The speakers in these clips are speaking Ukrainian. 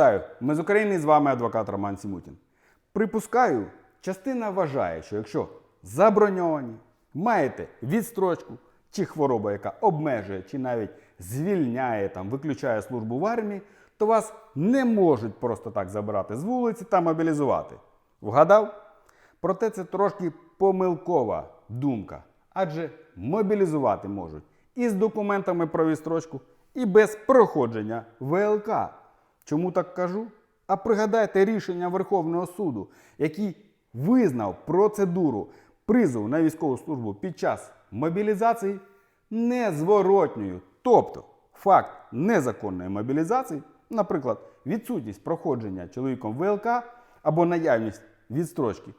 Вітаю! Ми з України і з вами адвокат Роман Сімутін. Припускаю, частина вважає, що якщо заброньовані, маєте відстрочку чи хвороба, яка обмежує чи навіть звільняє там, виключає службу в армії, то вас не можуть просто так забирати з вулиці та мобілізувати. Вгадав? Проте це трошки помилкова думка, адже мобілізувати можуть і з документами про відстрочку, і без проходження ВЛК. Чому так кажу? А пригадайте рішення Верховного суду, який визнав процедуру призову на військову службу під час мобілізації незворотньою. Тобто факт незаконної мобілізації, наприклад, відсутність проходження чоловіком ВЛК або наявність відстрочки,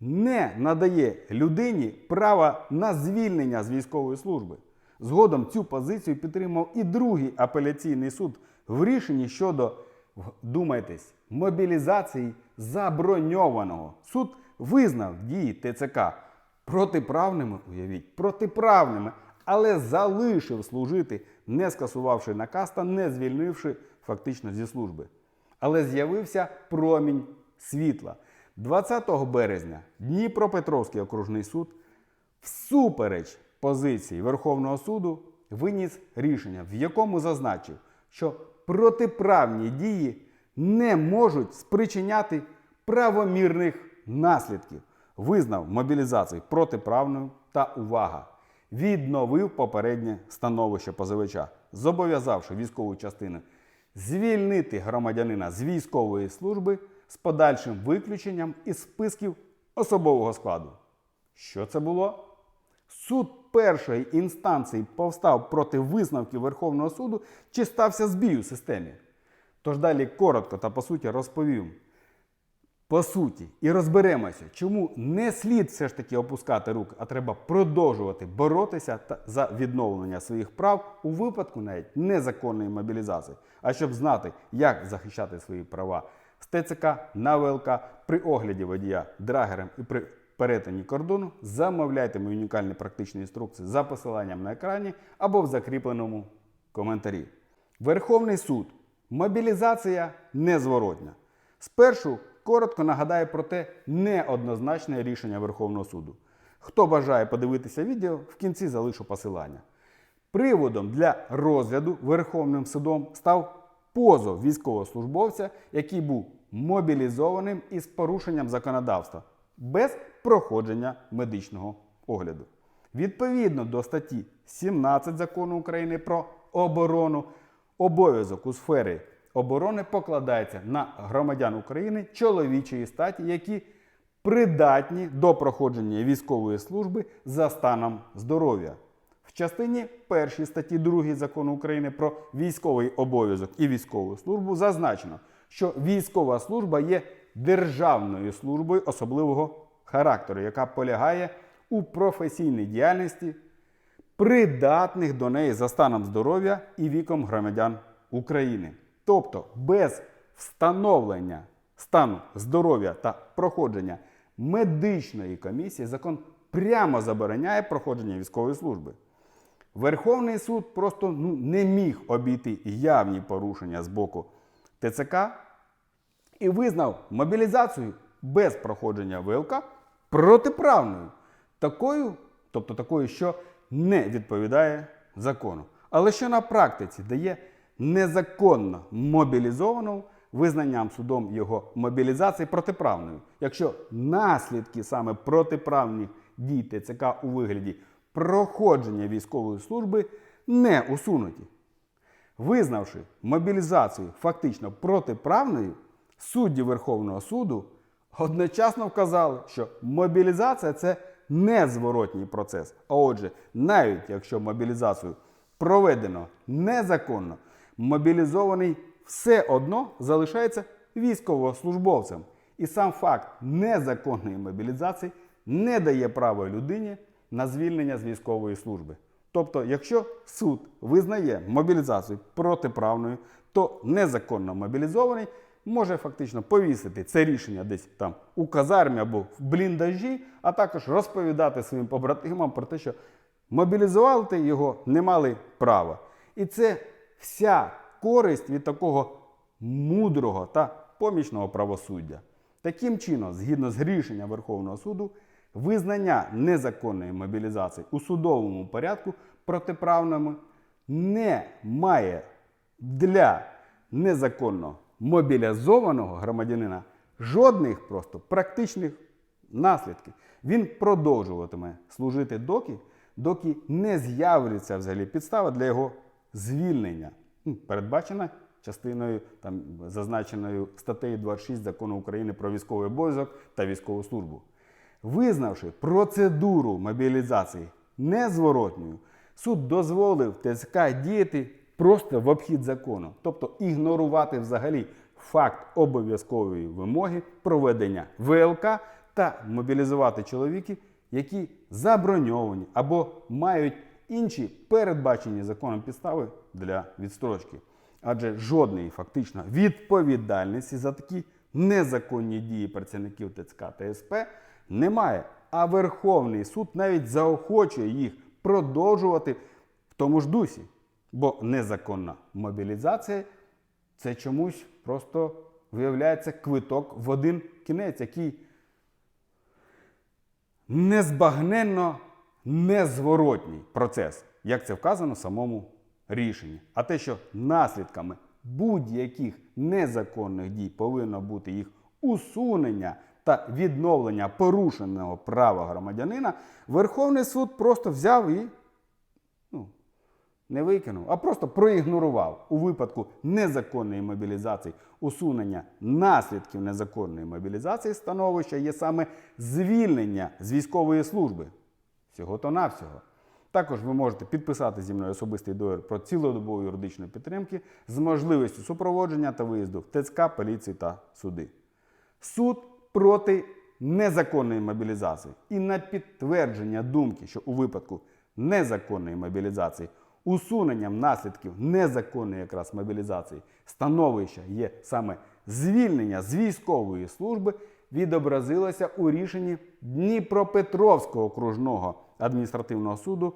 не надає людині права на звільнення з військової служби. Згодом цю позицію підтримав і другий апеляційний суд в рішенні щодо, вдумайтесь, мобілізації заброньованого. Суд визнав дії ТЦК протиправними, уявіть, протиправними, але залишив служити, не скасувавши наказ та не звільнивши фактично зі служби. Але з'явився промінь світла. 20 березня Дніпропетровський окружний суд всупереч позиції Верховного суду виніс рішення, в якому зазначив, що протиправні дії не можуть спричиняти правомірних наслідків. Визнав мобілізацію протиправною та увага. Відновив попереднє становище позивача, зобов'язавши військову частину звільнити громадянина з військової служби з подальшим виключенням із списків особового складу. Що це було? Суд першої інстанції повстав проти висновків Верховного суду, чи стався збій у системі. Тож далі коротко та по суті розповім. По суті, і розберемося, чому не слід все ж таки опускати рук, а треба продовжувати боротися за відновлення своїх прав у випадку навіть незаконної мобілізації. А щоб знати, як захищати свої права з ТЦК на при огляді водія драгером і при перетині кордону, замовляйте мої унікальні практичні інструкції за посиланням на екрані або в закріпленому коментарі. Верховний суд. Мобілізація незворотня. Спершу коротко нагадаю про те неоднозначне рішення Верховного суду. Хто бажає подивитися відео, в кінці залишу посилання. Приводом для розгляду Верховним судом став позов військовослужбовця, який був мобілізованим із порушенням законодавства без проходження медичного огляду. Відповідно до статті 17 закону України про оборону, обов'язок у сфері оборони покладається на громадян України чоловічої статі, які придатні до проходження військової служби за станом здоров'я. В частині 1 статті 2 закону України про військовий обов'язок і військову службу зазначено, що військова служба є державною службою особливого характеру, яка полягає у професійній діяльності придатних до неї за станом здоров'я і віком громадян України. Тобто без встановлення стану здоров'я та проходження медичної комісії закон прямо забороняє проходження військової служби. Верховний суд просто ну, не міг обійти явні порушення з боку ТЦК і визнав мобілізацію без проходження ВЛК протиправною. Такою, тобто такою, що не відповідає закону. Але що на практиці дає незаконно мобілізованого визнанням судом його мобілізації протиправною, якщо наслідки саме протиправних дій ТЦК у вигляді проходження військової служби не усунуті. Визнавши мобілізацію фактично протиправною, судді Верховного суду одночасно вказали, що мобілізація це незворотній процес. А отже, навіть якщо мобілізацію проведено незаконно, мобілізований все одно залишається військовослужбовцем. І сам факт незаконної мобілізації не дає права людині на звільнення з військової служби. Тобто, якщо суд визнає мобілізацію протиправною, то незаконно мобілізований може фактично повісити це рішення десь там у казармі або в бліндажі, а також розповідати своїм побратимам про те, що мобілізувати його не мали права. І це вся користь від такого мудрого та помічного правосуддя. Таким чином, згідно з рішенням Верховного суду, визнання незаконної мобілізації у судовому порядку протиправними не має для незаконно мобілізованого громадянина жодних просто практичних наслідків. Він продовжуватиме служити доки, доки не з'явиться взагалі підстава для його звільнення, передбачена частиною там зазначеною статтею 26 закону України про військовий обов'язок та військову службу. Визнавши процедуру мобілізації незворотньою, суд дозволив ТСК діяти просто в обхід закону, тобто ігнорувати взагалі факт обов'язкової вимоги проведення ВЛК та мобілізувати чоловіків, які заброньовані або мають інші передбачені законом підстави для відстрочки. Адже жодної фактично відповідальності за такі незаконні дії працівників ТЦК та СП немає. А Верховний суд навіть заохочує їх продовжувати в тому ж дусі. Бо незаконна мобілізація це чомусь просто виявляється квиток в один кінець, який незбагненно незворотній процес, як це вказано в самому рішенні. А те, що наслідками будь-яких незаконних дій повинно бути їх усунення та відновлення порушеного права громадянина, Верховний суд просто взяв і не викинув, а просто проігнорував у випадку незаконної мобілізації, усунення наслідків незаконної мобілізації становища є саме звільнення з військової служби. Всього то навсього. Також ви можете підписати зі мною особистий договір про цілодобову юридичну підтримки з можливістю супроводження та виїзду в ТЦК, поліції та суди. Суд проти незаконної мобілізації і на підтвердження думки, що у випадку незаконної мобілізації усуненням наслідків незаконної якраз мобілізації становища є саме звільнення з військової служби, відобразилося у рішенні Дніпропетровського окружного адміністративного суду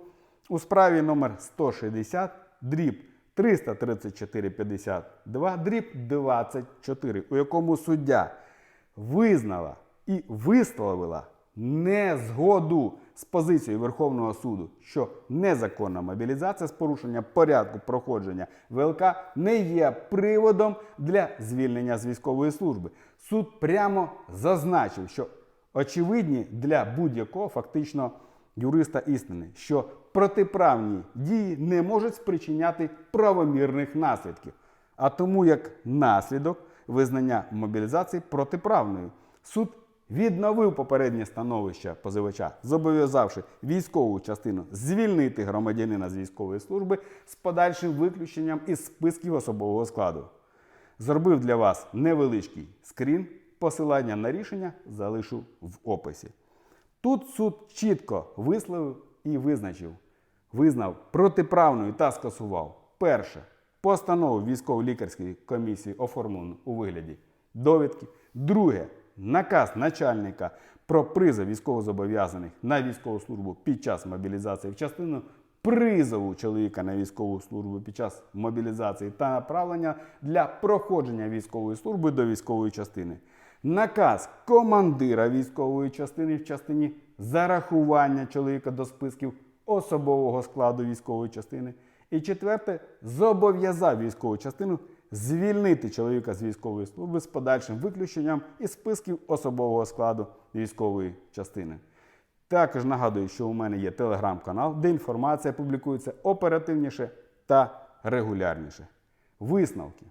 у справі номер 160 дріб 334 52 дріб 24, у якому суддя визнала і висловила незгоду з позицією Верховного суду, що незаконна мобілізація з порушення порядку проходження ВЛК не є приводом для звільнення з військової служби. Суд прямо зазначив, що очевидні для будь-якого фактично юриста істини, що протиправні дії не можуть спричиняти правомірних наслідків, а тому як наслідок визнання мобілізації протиправною. Суд відновив попереднє становище позивача, зобов'язавши військову частину звільнити громадянина з військової служби з подальшим виключенням із списків особового складу. Зробив для вас невеличкий скрін. Посилання на рішення залишу в описі. Тут суд чітко висловив і визначив, визнав протиправною та скасував перше постанову військово-лікарської комісії оформлену у вигляді довідки. Друге наказ начальника про призов військовозобов'язаних на військову службу під час мобілізації в частину призову чоловіка на військову службу під час мобілізації та направлення для проходження військової служби до військової частини. Наказ командира військової частини в частині зарахування чоловіка до списків особового складу військової частини. І четверте, зобов'язав військову частину звільнити чоловіка з військової служби з подальшим виключенням із списків особового складу військової частини. Також нагадую, що у мене є телеграм-канал, де інформація публікується оперативніше та регулярніше. Висновки.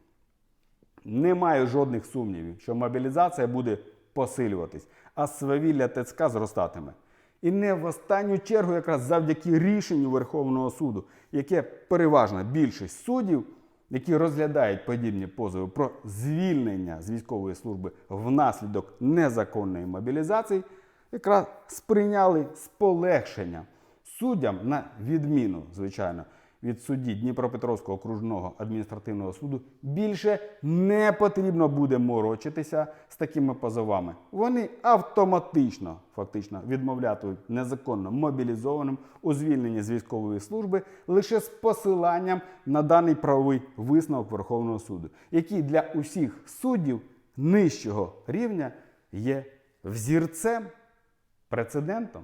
Немає жодних сумнівів, що мобілізація буде посилюватись, а свавілля ТЦК зростатиме. І не в останню чергу, якраз завдяки рішенню Верховного суду, яке переважна більшість суддів, які розглядають подібні позови про звільнення з військової служби внаслідок незаконної мобілізації, якраз сприйняли з полегшенням суддям на відміну, звичайно, від судді Дніпропетровського окружного адміністративного суду більше не потрібно буде морочитися з такими позовами. Вони автоматично фактично відмовлятимуть незаконно мобілізованим у звільненні з військової служби лише з посиланням на даний правовий висновок Верховного суду, який для усіх суддів нижчого рівня є взірцем, прецедентом.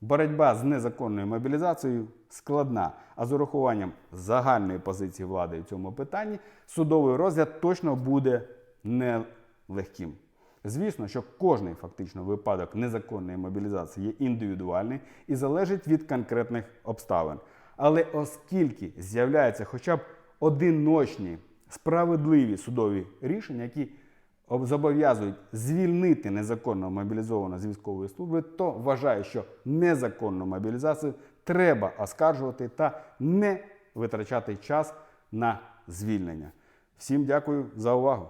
Боротьба з незаконною мобілізацією складна, а з урахуванням загальної позиції влади в цьому питанні судовий розгляд точно буде нелегким. Звісно, що кожний фактично випадок незаконної мобілізації є індивідуальний і залежить від конкретних обставин. Але оскільки з'являються хоча б одиночні справедливі судові рішення, які зобов'язують звільнити незаконно мобілізованого з військової служби, то вважаю, що незаконну мобілізацію треба оскаржувати та не витрачати час на звільнення. Всім дякую за увагу.